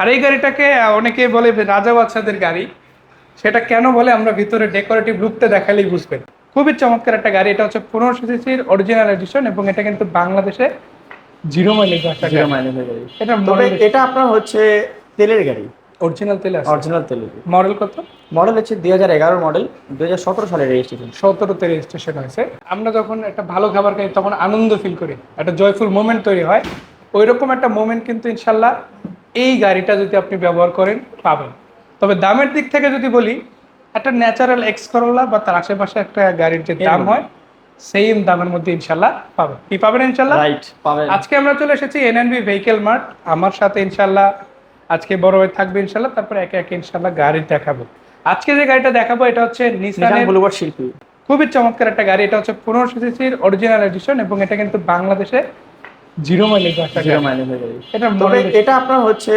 আর এই গাড়িটাকে অনেকে বলে রাজা বাচ্চাদের গাড়ি। সেটা কেন বলে আমরা ভিতরে ডেকোরেটিভ লুকটা দেখালেই বুঝবেন। খুবই চমৎকার একটা গাড়ি এটা হচ্ছে পনেরোশো সিসির অরিজিনাল এডিশন এবং এটা কিন্তু বাংলাদেশে জিরো মাইলেজ একটা জিরো গাড়ি। গাড়ি। এটা এটা আপনার হচ্ছে তেলের গাড়ি। অরিজিনাল তেলে আছে অরিজিনাল তেলের মডেল কত? মডেল হচ্ছে দুই হাজার এগারো মডেল দুই হাজার সতেরো সালের রেজিস্ট্রেশন সতেরোতে রেজিস্ট্রেশন হয়েছে। আমরা যখন একটা ভালো খাবার খাই তখন আনন্দ ফিল করি। একটা জয়ফুল মোমেন্ট তৈরি হয়। ওই রকম একটা মোমেন্ট কিন্তু ইনশাল্লাহ এই গাড়িটা যদি আপনি ব্যবহার করেন পাবেন। তবে দামের দিক থেকে যদি বলি একটা ন্যাচারাল এক্স করোলা বা তার আশেপাশে একটা গাড়ির যে দাম হয় সেম দামের মধ্যে ইনশাল্লাহ পাবেন। কি পাবেন ইনশাল্লাহ? রাইট পাবেন। আজকে আমরা চলে এসেছি এনএনবি ভেহিকেল মার্ট আমার সাথে ইনশাল্লাহ আজকে বড় হয়ে থাকবে ইনশাল্লাহ তারপরে একে একে ইনশাল্লাহ গাড়ি দেখাবো। আজকে যে গাড়িটা দেখাবো এটা হচ্ছে নিসানের বুলুবার শিল্পী। খুবই চমৎকার একটা গাড়ি। এটা হচ্ছে পনেরোশো সিসির অরিজিনাল এডিশন এবং এটা কিন্তু বাংলাদেশে জিরো মাইলেজ একটা জিরো গাড়ি গাড়ি এটা তবে এটা আপনার হচ্ছে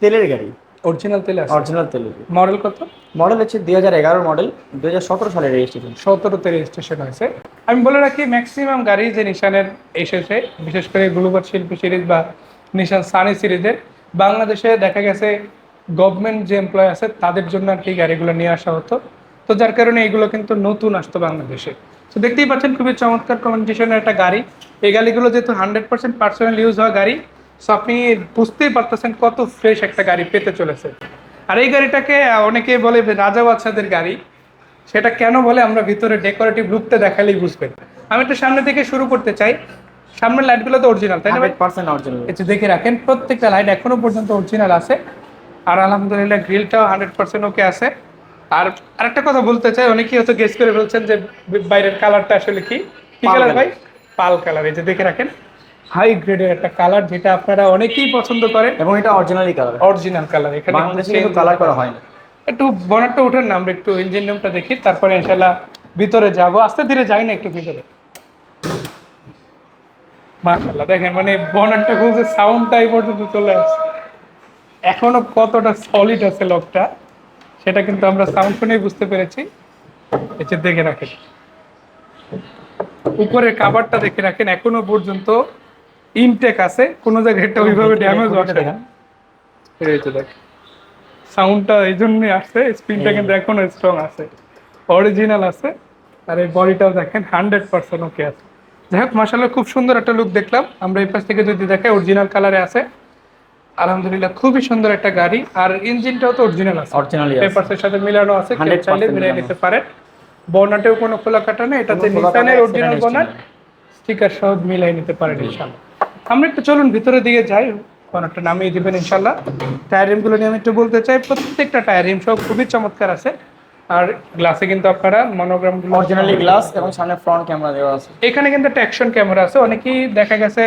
তেলের গাড়ি। অরিজিনাল তেলে আছে। অরিজিনাল তেলের মডেল কত? মডেল হচ্ছে দুই হাজার এগারো মডেল দুই হাজার সতেরো সালের রেজিস্ট্রেশন সতেরোতে রেজিস্ট্রেশন হয়েছে। আমি বলে রাখি ম্যাক্সিমাম গাড়ি যে নিশানের এসেছে বিশেষ করে গ্লোবাল শিল্পী সিরিজ বা নিশান সানি সিরিজের বাংলাদেশে দেখা গেছে গভর্নমেন্ট যে এমপ্লয় আছে তাদের জন্য আর কি গাড়িগুলো নিয়ে আসা হতো। তো যার কারণে এগুলো কিন্তু নতুন আসতো বাংলাদেশে। তো দেখতেই পাচ্ছেন খুবই চমৎকার কমিউনিকেশনের একটা গাড়ি। এই গাড়িগুলো যেহেতু হান্ড্রেড পার্সেন্ট পার্সোনাল ইউজ হওয়া গাড়ি সো আপনি বুঝতেই পারতেছেন কত ফ্রেশ একটা গাড়ি পেতে চলেছে। আর এই গাড়িটাকে অনেকে বলে রাজা বাচ্চাদের গাড়ি। সেটা কেন বলে আমরা ভিতরে ডেকোরেটিভ লুকটা দেখালেই বুঝবেন। আমি একটু সামনে থেকে শুরু করতে চাই। সামনের লাইটগুলো তো অরিজিনাল তাই না পার্সেন্ট অরিজিনাল একটু দেখে রাখেন প্রত্যেকটা লাইট এখনও পর্যন্ত অরিজিনাল আছে। আর আলহামদুলিল্লাহ গ্রিলটাও হান্ড্রেড পার্সেন্ট ওকে আছে। আর আরেকটা কথা বলতে চাই অনেকেই হয়তো গেস করে বলছেন যে বাইরের কালারটা আসলে কি। কি কালার ভাই? পাল কালার এই যে দেখে রাখেন। হাই গ্রেডের একটা কালার যেটা আপনারা অনেকেই পছন্দ করেন। এবং এটা অরিজিনালি কালার অরিজিনাল কালার এখানে বাংলাদেশে কিন্তু কালার করা হয় না একটু বনারটা উঠেন না আমরা একটু ইঞ্জিন রুমটা দেখি তারপরে ইনশাল্লাহ ভিতরে যাব। আস্তে ধীরে যাই না একটু ভিতরে। মাশাল্লাহ দেখেন মানে বনারটা খুলছে সাউন্ডটাই পর্যন্ত চলে আসছে। এখনও কতটা সলিড আছে লকটা সেটা কিন্তু আমরা সাউন্ড শুনেই বুঝতে পেরেছি। যে দেখে রাখেন। উপরের কাভারটা দেখে রাখেন এখনও পর্যন্ত ইনটেক আছে। কোনো জায়গায় এটা ওইভাবে ড্যামেজ হচ্ছে না। দেখ সাউন্ডটা এই জন্যই আসছে স্পিনটা কিন্তু এখনও স্ট্রং আছে। অরিজিনাল আছে আর এই বডিটাও দেখেন হান্ড্রেড পার্সেন্ট ওকে আছে। যাই হোক মাসাল্লাহ খুব সুন্দর একটা লুক দেখলাম। আমরা এই পাশ থেকে যদি দেখে অরিজিনাল কালারে আছে। আলহামদুলিল্লাহ খুবই সুন্দর একটা গাড়ি। আর ইঞ্জিনটাও তো অরিজিনাল আছে। অরিজিনালি পেপারসের সাথে মিলানো আছে কেউ চাইলে মিলিয়ে নিতে পারে বর্নাটেও কোনো খোলা কাটা নেই এটাতে খোলা কাটা নিসানের অরিজিনাল history স্টিকার সহ মিলাই নিতে পারেন ইনশাল্লাহ আমরা একটু চলুন ভিতরের দিকে যাই। বর্নাটটা নামিয়ে দিবেন ইনশাল্লাহ টায়ার রিমগুলো নিয়ে আমি একটু বলতে চাই প্রত্যেকটা টায়ার রিম সহ খুবই চমৎকার আছে। আর গ্লাসে কিন্তু আপনারা মনোগ্রামগুলো অরিজিনালি গ্লাস এবং সামনে ফ্রন্ট ক্যামেরা দেওয়া আছে। এখানে কিন্তু একটা অ্যাকশন ক্যামেরা আছে অনেকেই দেখা গেছে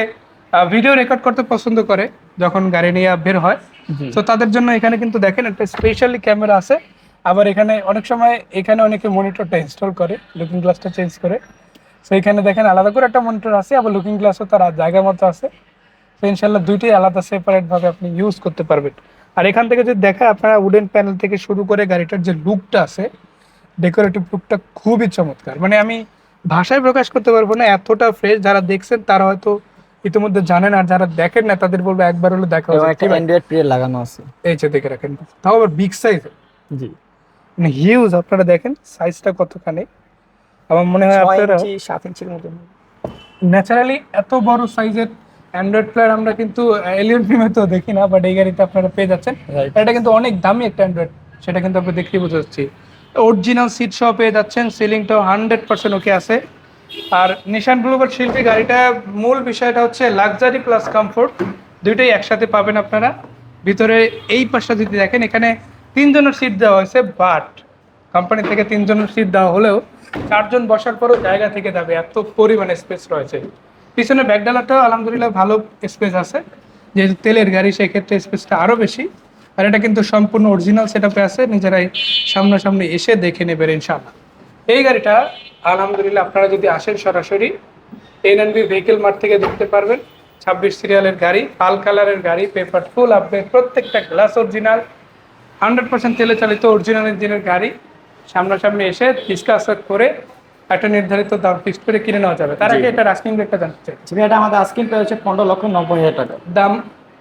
ভিডিও রেকর্ড করতে পছন্দ করে যখন গাড়ি নিয়ে বের হয়। তো তাদের জন্য এখানে কিন্তু দেখেন একটা স্পেশালি ক্যামেরা আছে। আবার এখানে অনেক সময় এখানে অনেকে মনিটরটা ইনস্টল করে লুকিং গ্লাসটা চেঞ্জ করে। তো এখানে দেখেন আলাদা করে একটা মনিটর আছে আবার লুকিং গ্লাসও তার জায়গা মতো আছে। তো ইনশাল্লাহ দুইটাই আলাদা সেপারেটভাবে আপনি ইউজ করতে পারবেন। আর এখান থেকে যদি দেখা আপনারা উডেন প্যানেল থেকে শুরু করে গাড়িটার যে লুকটা আছে ডেকোরেটিভ লুকটা খুবই চমৎকার। মানে আমি ভাষায় প্রকাশ করতে পারব না এতটা ফ্রেশ যারা দেখছেন তারা হয়তো ইতিমধ্যে জানেন আর যারা দেখেন না তাদের বলব একবার হলো দেখা। একটা অ্যান্ড্রয়েড প্রিয় লাগানো আছে। এই যে দেখে রাখেন। তাও আবার বিগ সাইজ জি। মানে হিউজ আপনারা দেখেন সাইজটা কতখানি। আমার মনে হয় আপনারা ইঞ্চি সাত ইঞ্চির মতো। ন্যাচারালি এত বড় সাইজের অ্যান্ড্রয়েড প্লেয়ার আমরা কিন্তু এলিয়ন ফিমে তো দেখি না বাট এই গাড়িতে আপনারা পেয়ে যাচ্ছেন। এটা কিন্তু অনেক দামি একটা অ্যান্ড্রয়েড সেটা কিন্তু আপনি দেখলেই বুঝতে পারছি অরিজিনাল সিট সহ পেয়ে যাচ্ছেন সিলিংটাও হান্ড্রেড পার্সেন্ট ওকে আছে। আর নিশান গ্লোবাল শিল্পী গাড়িটা মূল বিষয়টা হচ্ছে লাক্সারি প্লাস কমফোর্ট দুইটাই একসাথে পাবেন আপনারা। ভিতরে এই পাশটা যদি দেখেন, এখানে তিনজনের সিট দেওয়া হয়েছে বাট কোম্পানি থেকে তিনজনের সিট দেওয়া হলেও চারজন বসার পরও জায়গা থেকে যাবে, এত পরিমাণে স্পেস রয়েছে। পিছনে ব্যাকডালাটাও আলহামদুলিল্লাহ ভালো স্পেস আছে। যেহেতু তেলের গাড়ি, সেক্ষেত্রে স্পেসটা আরও বেশি। আর এটা কিন্তু সম্পূর্ণ অরিজিনাল সেট আছে, নিজেরাই সামনাসামনি এসে দেখে নেবেন ইনশাআল্লাহ। এই গাড়িটা আলহামদুলিল্লাহ আপনারা যদি আসেন সরাসরি এন এন ভেহিকেল মার্ট থেকে দেখতে পারবেন। ছাব্বিশ সিরিয়ালের গাড়ি পাল কালারের গাড়ি পেপার ফুল আপডেট প্রত্যেকটা গ্লাস অরিজিনাল হান্ড্রেড পার্সেন্ট তেলে চালিত অরিজিনাল ইঞ্জিনের গাড়ি। সামনাসামনি এসে ডিসকাস করে একটা নির্ধারিত দাম ফিক্সড করে কিনে নেওয়া যাবে। তার আগে এটা রাস্কিং রেটটা জানতে চাই। এটা আমাদের আজকিন প্রাইস হচ্ছে পনেরো লক্ষ নব্বই হাজার টাকা। দাম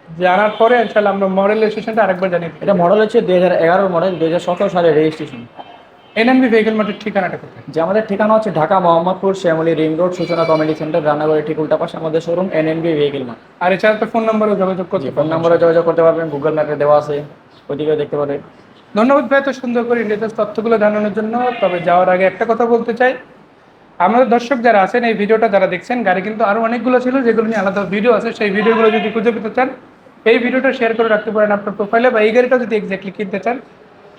জানার পরে ইনশাল্লাহ আমরা মডেল রেজিস্ট্রেশনটা আরেকবার জানিয়ে এটা মডেল হচ্ছে দুই হাজার এগারো মডেল দুই হাজার সতেরো সালের রেজিস্ট্রেশন এনএনবি ভেহিকেল মার্টের ঠিকানাটা কোথায়? যে আমাদের ঠিকানা হচ্ছে Dhaka Mohammadpur Shyamoli ring road Suchona committee centre রান্নাঘরের ঠিক উল্টা পাশে আমাদের শোরুম এনএনবি ভেহিকেল মার্ট। আর এছাড়া তো ফোন নম্বরে যোগাযোগ করতে ফোন নম্বরে যোগাযোগ করতে পারবেন গুগল ম্যাপে দেওয়া আছে ওইদিকেও দেখতে পারবেন। ধন্যবাদ ভাই এত সুন্দর করে ইন্ডিয়াতে তথ্যগুলো জানানোর জন্য। তবে যাওয়ার আগে একটা কথা বলতে চাই। আমাদের দর্শক যারা আছেন এই ভিডিওটা যারা দেখছেন গাড়ি কিন্তু আরও অনেকগুলো ছিল যেগুলো নিয়ে আলাদা ভিডিও আছে সেই ভিডিওগুলো যদি খুঁজে পেতে চান এই ভিডিওটা শেয়ার করে রাখতে পারেন আপনার প্রোফাইলে বা এই গাড়িটা যদি এক্স্যাক্টলি কিনতে চান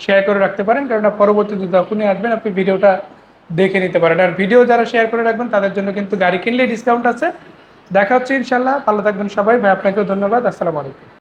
শেয়ার করে রাখতে পারেন কারণ পরবর্তীতে যখনই আসবেন আপনি ভিডিওটা দেখে নিতে পারেন। আর ভিডিও যারা শেয়ার করে রাখবেন, তাদের জন্য কিন্তু গাড়ি কিনলেই ডিসকাউন্ট আছে। দেখা হচ্ছে ইনশাল্লাহ ভালো থাকবেন সবাই। ভাই, আপনাকেও ধন্যবাদ। আসসালামু আলাইকুম।